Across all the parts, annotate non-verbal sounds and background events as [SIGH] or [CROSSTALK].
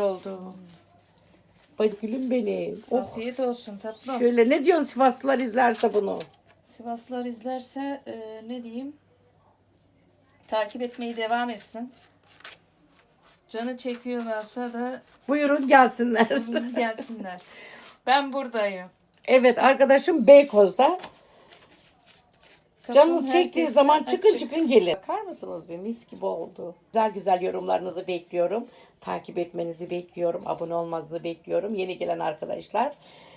oldu. Bacı gülüm benim. Oh. Afiyet olsun tatlım. Şöyle ne diyorsun Sivaslılar izlerse bunu? Sivaslılar izlerse e, ne diyeyim? Takip etmeyi devam etsin. Canı çekiyorlarsa da Buyurun gelsinler. gelsinler. [LAUGHS] Ben buradayım. evet arkadaşım Beykoz'da. Kapım Canınız çektiği zaman çıkın açık. çıkın gelin. Bakar mısınız bir mis gibi oldu. Güzel güzel yorumlarınızı bekliyorum. Takip etmenizi bekliyorum. Abone olmanızı bekliyorum. Yeni gelen arkadaşlar.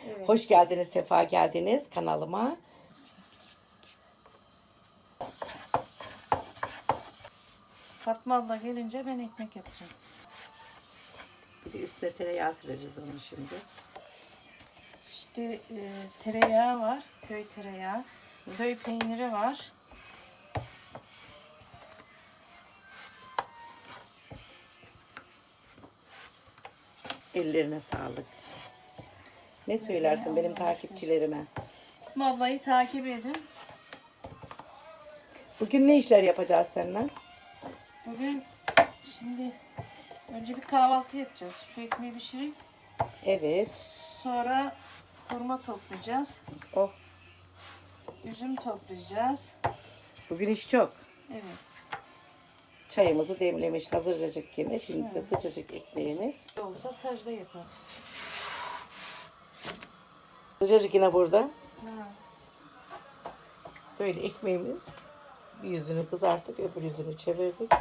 Evet. Hoş geldiniz, sefa geldiniz kanalıma. Fatma abla gelince ben ekmek yapacağım. Bir de üstüne tereyağı süreceğiz onu şimdi. İşte e, tereyağı var. Köy tereyağı. Köy peyniri var. Ellerine sağlık. Ne söylersin benim takipçilerime? Ablayı takip edin. Bugün ne işler yapacağız seninle? Bugün şimdi önce bir kahvaltı yapacağız. Şu ekmeği pişireyim. Evet. Sonra hurma toplayacağız. Oh. Üzüm toplayacağız. Bugün iş çok. Evet. Çayımızı demlemiş hazırcacık yine. Şimdi de sıcacık ekmeğimiz. Olsa sacda yapar. Sıcacık yine burada. Böyle ekmeğimiz. Bir yüzünü kızarttık, öbür yüzünü çevirdik.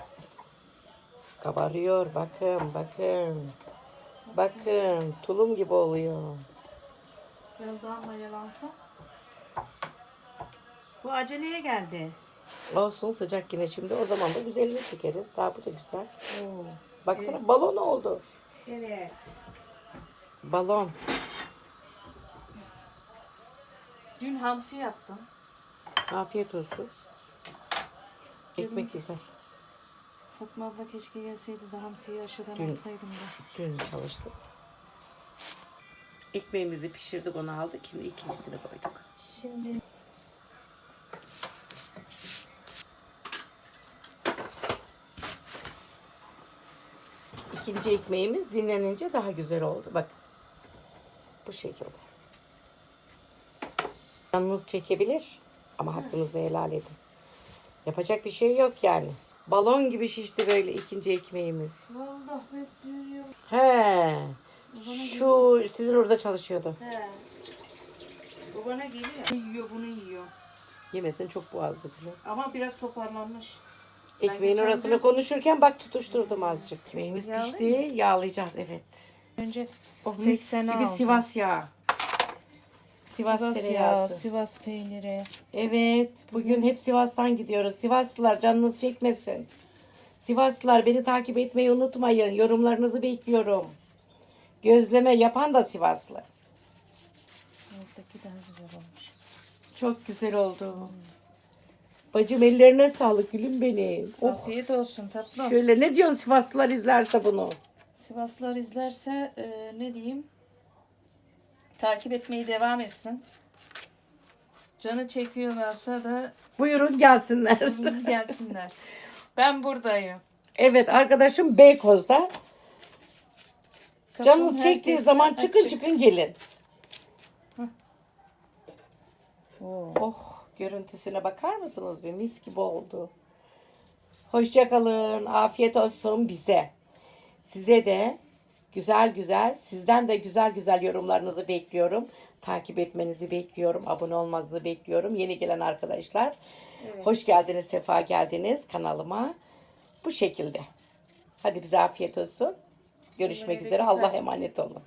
Kabarıyor. Bakın, bakın. Bakın, tulum gibi oluyor. Biraz daha mayalansa. Bu aceleye geldi. Olsun sıcak yine şimdi. O zaman da güzelini çekeriz. Daha bu da güzel. Hmm. Baksana balon oldu. Evet. Balon. Dün hamsi yaptım. Afiyet olsun. Ekmek güzel. Fatma abla keşke gelseydi de hamsiyi aşıdan Dün- alsaydım da. Dün çalıştık. Ekmeğimizi pişirdik onu aldık. Şimdi ikincisini koyduk. Şimdi İkinci ekmeğimiz dinlenince daha güzel oldu. Bak. Bu şekilde. Canınız çekebilir ama hakkınızı helal edin. Yapacak bir şey yok yani. Balon gibi şişti böyle ikinci ekmeğimiz. vallahi bekliyorum. He. Şu sizin orada çalışıyordu. He. Bu bana geliyor. Yiyor bunu yiyor. Yemesin çok boğazlı biliyor. Ama biraz toparlanmış. Ekmeğin geçen orasını gün- konuşurken bak tutuşturdum azıcık. Ekmeğimiz Yağlı pişti. Yağlayacağız evet. Önce Oh, mis 80 gibi aldım. Sivas yağı. Sivas, Sivas tereyağısı. yağı, Sivas peyniri. Evet, bugün hep Sivas'tan gidiyoruz. Sivaslılar canınız çekmesin. Sivaslılar beni takip etmeyi unutmayın. Yorumlarınızı bekliyorum. Gözleme yapan da Sivaslı. Alttaki daha güzel olmuş. Çok güzel oldu. Bacım ellerine sağlık gülüm benim. Oh, Afiyet olsun tatlım. şöyle ne diyorsun Sivaslılar izlerse bunu? Sivaslılar izlerse e, ne diyeyim? Takip etmeyi devam etsin. Canı çekiyorlarsa da Buyurun gelsinler. [LAUGHS] gelsinler. Ben buradayım. evet arkadaşım Beykoz'da. Kapım Canınız çektiği zaman çıkın açık. çıkın gelin. Oo. Oh görüntüsüne bakar mısınız bir mis gibi oldu. Hoşçakalın. Afiyet olsun bize. Size de güzel güzel sizden de güzel güzel yorumlarınızı bekliyorum. Takip etmenizi bekliyorum. Abone olmanızı bekliyorum. Yeni gelen arkadaşlar. Evet. Hoş geldiniz, sefa geldiniz kanalıma. Bu şekilde. Hadi bize afiyet olsun. Görüşmek üzere. güzel. Allah emanet olun.